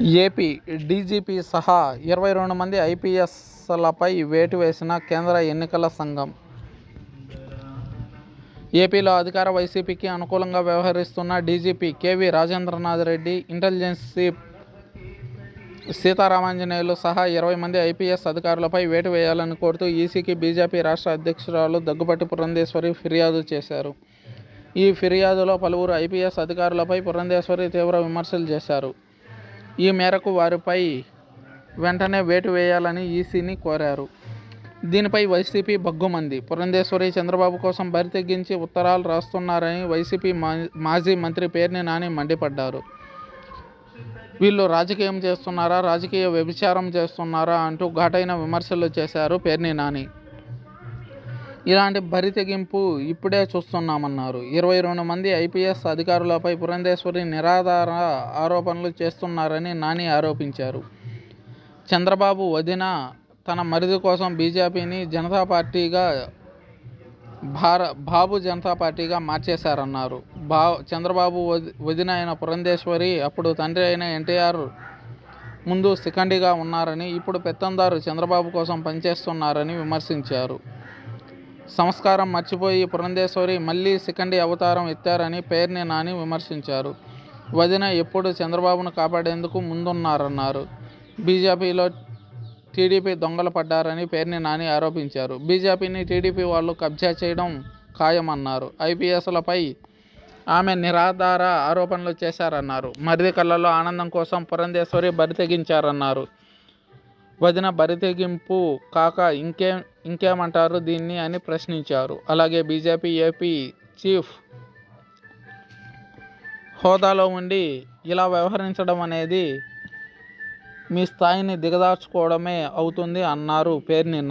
AP DGP సహా ఇరవై రెండు మంది ఐపీఎస్లపై వేటు వేసిన కేంద్ర ఎన్నికల సంఘం. ఏపీలో అధికార వైసీపీకి అనుకూలంగా వ్యవహరిస్తున్న DGP KV Rajendranath Reddy intelligence Seetharamanjaneyulu సహా ఇరవై మంది ఐపీఎస్ అధికారులపై వేటు వేయాలని కోరుతూ ఈసీకి బీజేపీ రాష్ట్ర అధ్యక్షురాలు దగ్గుబాటి పురంధేశ్వరి ఫిర్యాదు చేశారు. ఈ ఫిర్యాదులో పలువురు ఐపీఎస్ అధికారులపై పురంధేశ్వరి తీవ్ర విమర్శలు చేశారు. ఈ మేరకు వారిపై వెంటనే వేటు వేయాలని ఈసీని కోరారు. దీనిపై వైసీపీ బగ్గుమంది పురంధేశ్వరి చంద్రబాబు కోసం బరితెగ్గించి ఉత్తరాలు రాస్తున్నారని వైసీపీ మా మాజీ మంత్రి పేర్ని నాని మండిపడ్డారు. వీళ్ళు రాజకీయం చేస్తున్నారా రాజకీయ వ్యభిచారం చేస్తున్నారా అంటూ ఘాటైన విమర్శలు చేశారు పేర్ని నాని. ఇలాంటి బరి తెగింపు ఇప్పుడే చూస్తున్నామన్నారు. ఇరవై రెండు మంది ఐపీఎస్ అధికారులపై పురంధేశ్వరి నిరాధార ఆరోపణలు చేస్తున్నారని నాని ఆరోపించారు. చంద్రబాబు వదిన తన మరిది కోసం బీజేపీని జనతా పార్టీగా భార బాబు జనతా పార్టీగా మార్చేశారన్నారు. బా చంద్రబాబు వది వదిన అయిన పురంధేశ్వరి అప్పుడు తండ్రి అయిన ఎన్టీఆర్ ముందు సికండిగా ఉన్నారని ఇప్పుడు పెత్తందారు చంద్రబాబు కోసం పనిచేస్తున్నారని విమర్శించారు. సంస్కారం మర్చిపోయి పురంధేశ్వరి మళ్ళీ సికండి అవతారం ఎత్తారని పేర్ని నాని విమర్శించారు. వదిన ఎప్పుడు చంద్రబాబును కాపాడేందుకు ముందున్నారన్నారు. బీజేపీలో టీడీపీ దొంగలు పడ్డారని పేర్ని నాని ఆరోపించారు. బీజేపీని టీడీపీ వాళ్ళు కబ్జా చేయడం ఖాయమన్నారు. ఐపీఎస్లపై ఆమె నిరాధార ఆరోపణలు చేశారన్నారు. మరిది కళ్ళల్లో ఆనందం కోసం పురంధేశ్వరి బరి తెగించారన్నారు. వదిన బరితెగింపు కాక ఇంకేం ఇంకేమంటారు దీన్ని అని ప్రశ్నించారు. అలాగే బీజేపీ ఏపీ చీఫ్ హోదాలో ఉండి ఇలా వ్యవహరించడం అనేది మీ స్థాయిని దిగదార్చుకోవడమే అవుతుంది అన్నారు పేర్ని